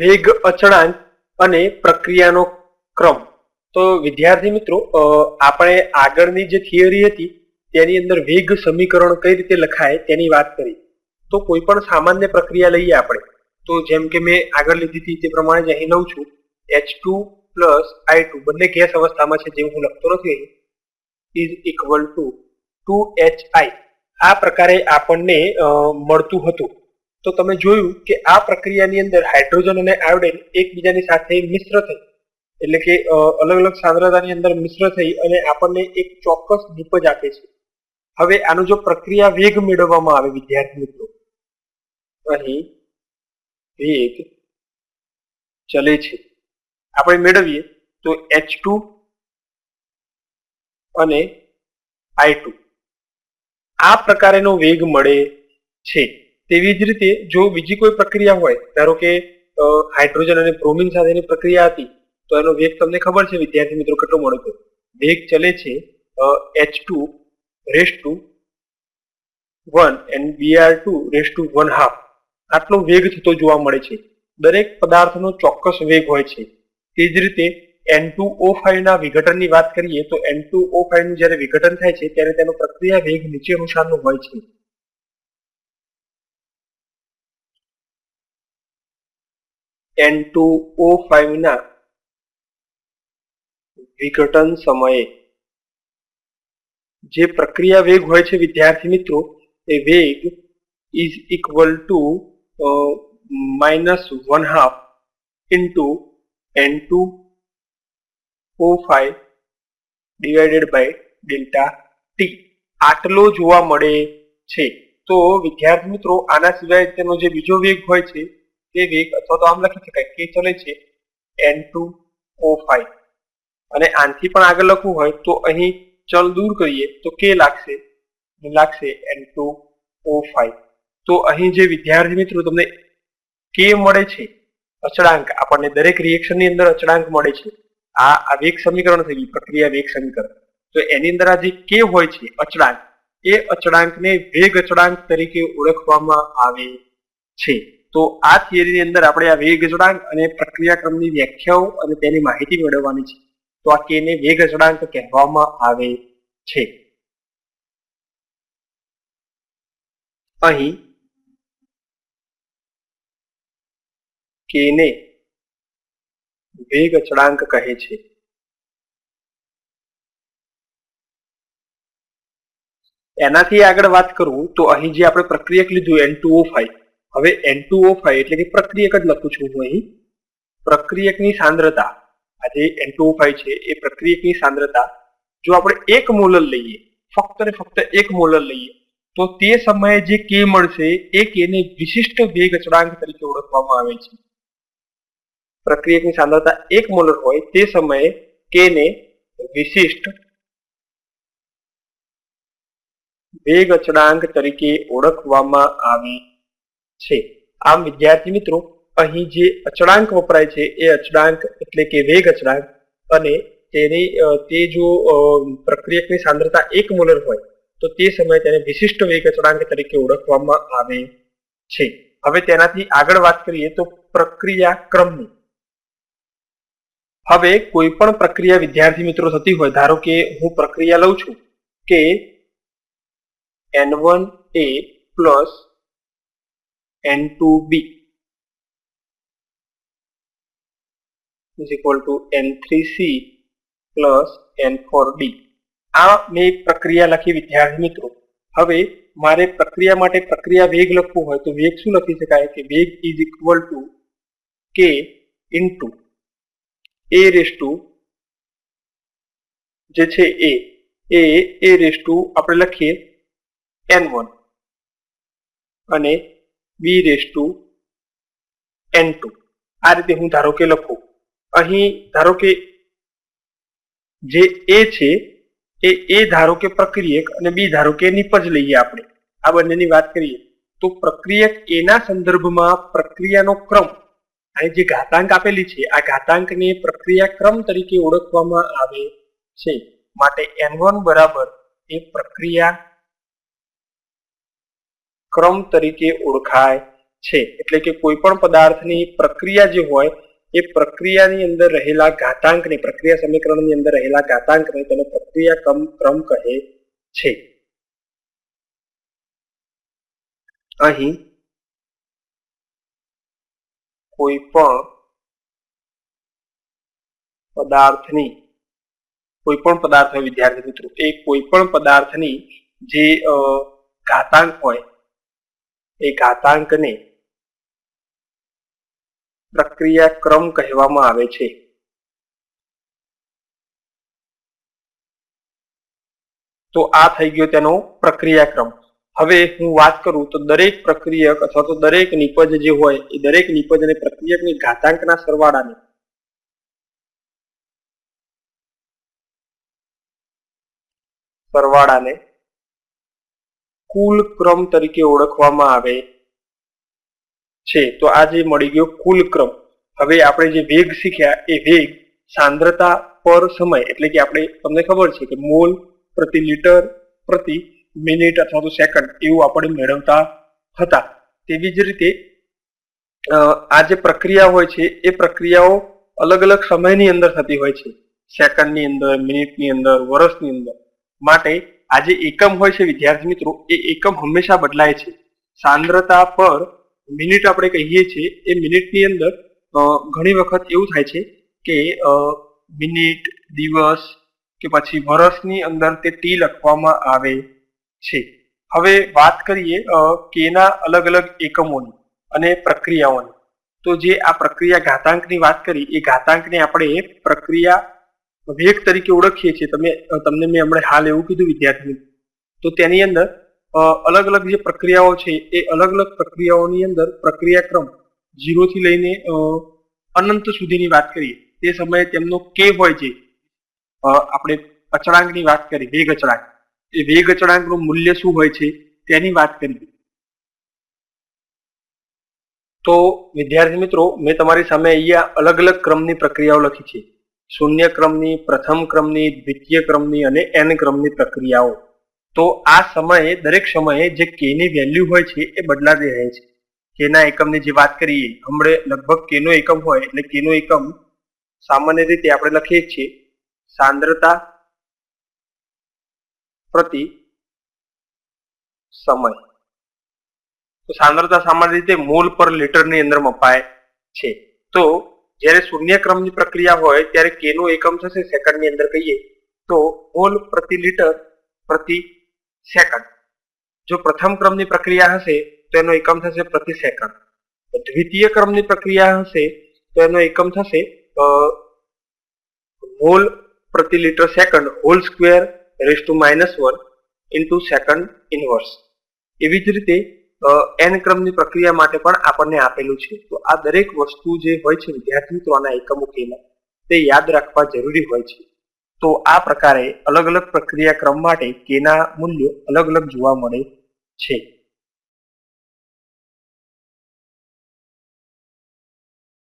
વેગ અચળાંક અને પ્રક્રિયાનો ક્રમ. તો વિદ્યાર્થી મિત્રો આપણે આગળની જે થિયરી હતી, તેની અંદર વેગ સમીકરણ કઈ રીતે લખાય તેની વાત કરી. તો કોઈ પણ સામાન્ય પ્રક્રિયા લઈએ આપણે. તો જેમ કે મેં આગળ લીધી હતી તે પ્રમાણે જ અહીં લઉં છું. H two plus I two બંને ગેસ અવસ્થામાં છે જે હું લખતો નથી is equal to two H I આ પ્રકારે આપણને મળતું હતું. તો તમે જોયું કે આ પ્રક્રિયાની અંદર હાઇડ્રોજન અને આયોડિન એકબીજાની સાથે મિશ્ર થઈ. એટલે કે અલગ અલગ સાંદ્રતાની અંદર મિશ્ર થઈ અને આપણને એક ચોક્કસ નીપજ આપે છે. હવે આનો જો પ્રક્રિયા વેગ મેળવવામાં આવે, વિદ્યાર્થી મિત્રો. અહીં વેગ ચલે છે. આપણે મેળવીએ તો એચ ટુ અને આઈ ટુ આ પ્રકારેનો વેગ મળે છે. તેવી જ રીતે જો બીજી કોઈ પ્રક્રિયા હોય, ધારો કે હાઇડ્રોજન અને બ્રોમિન સાથેની પ્રક્રિયા હતી, તો એનો વેગ તમને ખબર છે, વિદ્યાર્થી મિત્રો, કેટલો મળે છે વેગ ચલે છે H two raise to one and B R two raise to one half આટલો વેગ થતો જોવા મળે છે. દરેક પદાર્થનો ચોક્કસ વેગ હોય છે. તે જ રીતે એન ટુ ઓ ફાઈવ ના વિઘટનની વાત કરીએ, તો એન ટુ ઓ ફાઈવનું જ્યારે વિઘટન થાય છે, ત્યારે તેનો પ્રક્રિયા વેગ નીચે અનુસારનો હોય છે. એન ટુ ઓ ફાઈવ ના વિઘટન સમયે જે પ્રક્રિયા વેગ હોય છે, વિદ્યાર્થી મિત્રો, એ વેગ is equal to minus one half into N two O five divided by delta T આટલો જોવા મળે છે. તો વિદ્યાર્થી મિત્રો, આના સિવાય તેનો જે બીજો વેગ હોય છે તે વેગ અથવા તો આમ લખી શકાય. કે ચલે છે એન ટુ ઓ ફાઈવ અને આનથી પણ આગળ લખવું હોય તો અહીં ચલ દૂર કરીએ તો કે લાગશે. લાગશે એન ટુ ઓ ફાઈવ તો અહીં જે વિદ્યાર્થી મિત્રો તમને કે મળે છે, અચળાંક, આપણને દરેક રિએક્શનની અંદર અચળાંક મળે છે. આ આ વેગ સમીકરણ થઈ ગયું, પ્રક્રિયા વેગ સમીકરણ. તો એની અંદર આ જે કે હોય છે, અચળાંક, એ અચળાંકને વેગ અચળાંક તરીકે ઓળખવામાં આવે છે. તો આ થિયરીની અંદર આપણે આ વેગ અચળાંક અને પ્રક્રિયા ક્રમની વ્યાખ્યાઓ અને તેની માહિતી મેળવવાની છે. તો આ કેને વેગ અચળાંક કહેવામાં આવે છે. અહીં કેને વેગ અચળાંક કહે છે. એનાથી આગળ વાત કરું તો અહીં જે આપણે પ્રક્રિયક લીધું એન ટુ ઓ ફાઈવ હવે એન ટુ ઓ ફાઈવ એટલે કે પ્રક્રિયક જ લખું છું હું અહીં. પ્રક્રિયકની સાંદ્રતા. આ જે એન ટુ છે, એ પ્રક્રિયકની સાંદ્રતા. જો આપણે એક મોલર લઈએ, ફક્ત ને ફક્ત એક મોલર લઈએ, તો તે સમયે જે કે મળશે, એ કેને વિશિષ્ટ વેગ અચળાંક તરીકે ઓળખવામાં આવે છે. પ્રક્રિયકની સાંદ્રતા એક મોલર હોય, તે સમયે કેને વિશિષ્ટ વેગ અચળાંક તરીકે ઓળખવામાં આવે છે. આમ વિદ્યાર્થી મિત્રો, અહીં જે અચળાંક વપરાય છે, એ અચળાંક એટલે કે વેગ અચળાંક અને તેની તે જો પ્રક્રિયકની સાંદ્રતા એક મોલર હોય, તો તે સમયે તેને વિશિષ્ટ વેગ અચળાંક તરીકે ઓળખવામાં આવે છે. હવે તેનાથી આગળ વાત કરીએ તો પ્રક્રિયા ક્રમની હવે કોઈ પણ પ્રક્રિયા વિદ્યાર્થી મિત્રો થતી હોય, ધારો કે હું પ્રક્રિયા લઉં છું કે N one A plus N two B is equal to N three C plus N four D આ મેં એક પ્રક્રિયા લખી, વિદ્યાર્થી મિત્રો. હવે મારે પ્રક્રિયા માટે પ્રક્રિયા વેગ લખવું હોય તો વેગ શું લખી શકાય? કે વેગ is equal to K into A raise to જે છે એ એ એ રેસ ટુ આપણે લખીએ એન વન અને B raise to N two આ રીતે હું ધારો કે લખું. અહીં ધારો કે જે એ છે, એ એ ધારો કે પ્રક્રિયક અને બી ધારો કે નિપજ લઈએ આપણે. આ બંનેની વાત કરીએ, તો પ્રક્રિયક એના સંદર્ભમાં પ્રક્રિયાનો ક્રમ, અને જે ઘાતાંક આપેલી છે, આ ઘાતાંકને પ્રક્રિયા ક્રમ તરીકે ઓળખવામાં આવે છે. માટે એન વન બરાબર એ પ્રક્રિયા ક્રમ તરીકે ઓળખાય છે. એટલે કે કોઈ પણ પદાર્થની પ્રક્રિયા જે હોય, એ પ્રક્રિયાની અંદર રહેલા ઘાતાંકને, પ્રક્રિયા સમીકરણની અંદર રહેલા ઘાતાંકને તેને પ્રક્રિયા ક્રમ ક્રમ કહે છે. અહીં કોઈ પણ પદાર્થની, કોઈ પણ પદાર્થ વિદ્યાર્થી મિત્રો એ કોઈ પણ પદાર્થની જે ઘાતાંક હોય એ ઘાતાંકને પ્રક્રિયા ક્રમ કહેવામાં આવે છે. તો આ થઈ ગયો તેનો પ્રક્રિયા ક્રમ. હવે હું વાત કરું તો દરેક પ્રક્રિયક અથવા તો દરેક નિપજ જે હોય એ દરેક નિપજ અને પ્રક્રિયકની ઘાતાંકના સરવાળાને સરવાળાને કુલ ક્રમ તરીકે ઓળખવામાં આવે છે. તો આ જે મળી ગયો કુલ ક્રમ. હવે આપણે જે વેગ શીખ્યા એ વેગ સાંદ્રતા પર સમય, એટલે કે આપણે તમને ખબર છે કે મોલ પ્રતિ લીટર પ્રતિ મિનિટ અથવા તો સેકન્ડ એવું આપણે મેળવતા હતા. તેવી જ રીતે આ જે પ્રક્રિયા હોય છે, એ પ્રક્રિયાઓ અલગ અલગ સમયની અંદર થતી હોય છે. સેકન્ડની અંદર, મિનિટની અંદર, વર્ષની અંદર. માટે આ જે એકમ હોય છે, વિદ્યાર્થી મિત્રો, એ એકમ હંમેશા બદલાય છે. સાંદ્રતા પર મિનિટ આપણે કહીએ છીએ, એ મિનિટની અંદર ઘણી વખત એવું થાય છે કે મિનિટ, દિવસ કે પછી વર્ષની અંદર તે ટી લખવામાં આવે છે. હવે વાત કરીએ કેના અલગ અલગ એકમોની અને પ્રક્રિયાઓની. તો જે આ પ્રક્રિયા ઘાતાંકની વાત કરી, એ ઘાતાંકને આપણે પ્રક્રિયા વેગ તરીકે ઓળખીએ છીએ. તમે તમને મેં હમણાં હાલ એવું કીધું વિદ્યાર્થી તો તેની અંદર અલગ અલગ જે પ્રક્રિયાઓ છે, એ અલગ અલગ પ્રક્રિયાઓની અંદર પ્રક્રિયા ક્રમ ઝીરો થી લઈને અનંત સુધીની વાત કરીએ. તે સમયે તેમનો કે હોય છે આપણે અચળાંકની વાત કરી, વેગ અચળાંક. એ વેગ અચળાંકનું મૂલ્ય શું હોય છે, તેની વાત કરી તો વિદ્યાર્થી મિત્રો, મેં તમારી સામે અહીંયા અલગ અલગ ક્રમની પ્રક્રિયાઓ લખી છે. શૂન્ય ક્રમની, પ્રથમ ક્રમની, દ્વિતીય ક્રમની અને એન ક્રમની પ્રક્રિયાઓ. તો આ સમયે, દરેક સમયે જે કે ની વેલ્યુ હોય છે, એ બદલાતી રહે છે. કેના એકમની જે વાત કરીએ, હમણે લગભગ કેનો એકમ હોય, એટલે કેનો એકમ સામાન્ય રીતે આપણે લખીએ છીએ, સાંદ્રતા પ્રતિ સમય. તો સાંદ્રતા સામાન્ય રીતે મોલ પર લીટરની અંદર મપાય છે. તો જ્યારે શૂન્ય ક્રમની પ્રક્રિયા હોય ત્યારે કે નો એકમ થશે સેકન્ડની અંદર કહીએ તો મોલ પ્રતિ લીટર પ્રતિ સેકન્ડ જો પ્રથમ ક્રમની પ્રક્રિયા હશે તો એનો એકમ થશે પ્રતિ સેકન્ડ દ્વિતીય ક્રમની પ્રક્રિયા હશે તો એનો એકમ થશે અ, મોલ પ્રતિ litre second whole square raise to minus one into second inverse એવી જ રીતે એન ક્રમની પ્રક્રિયા માટે પણ આપણને આપેલું છે. તો આ દરેક વસ્તુ જે હોય છે વિદ્યાર્થી એકમો કેના તે યાદ રાખવા જરૂરી હોય છે. તો આ પ્રકારે અલગ અલગ પ્રક્રિયા ક્રમ માટે કેના મૂલ્યો અલગ અલગ જોવા મળે છે.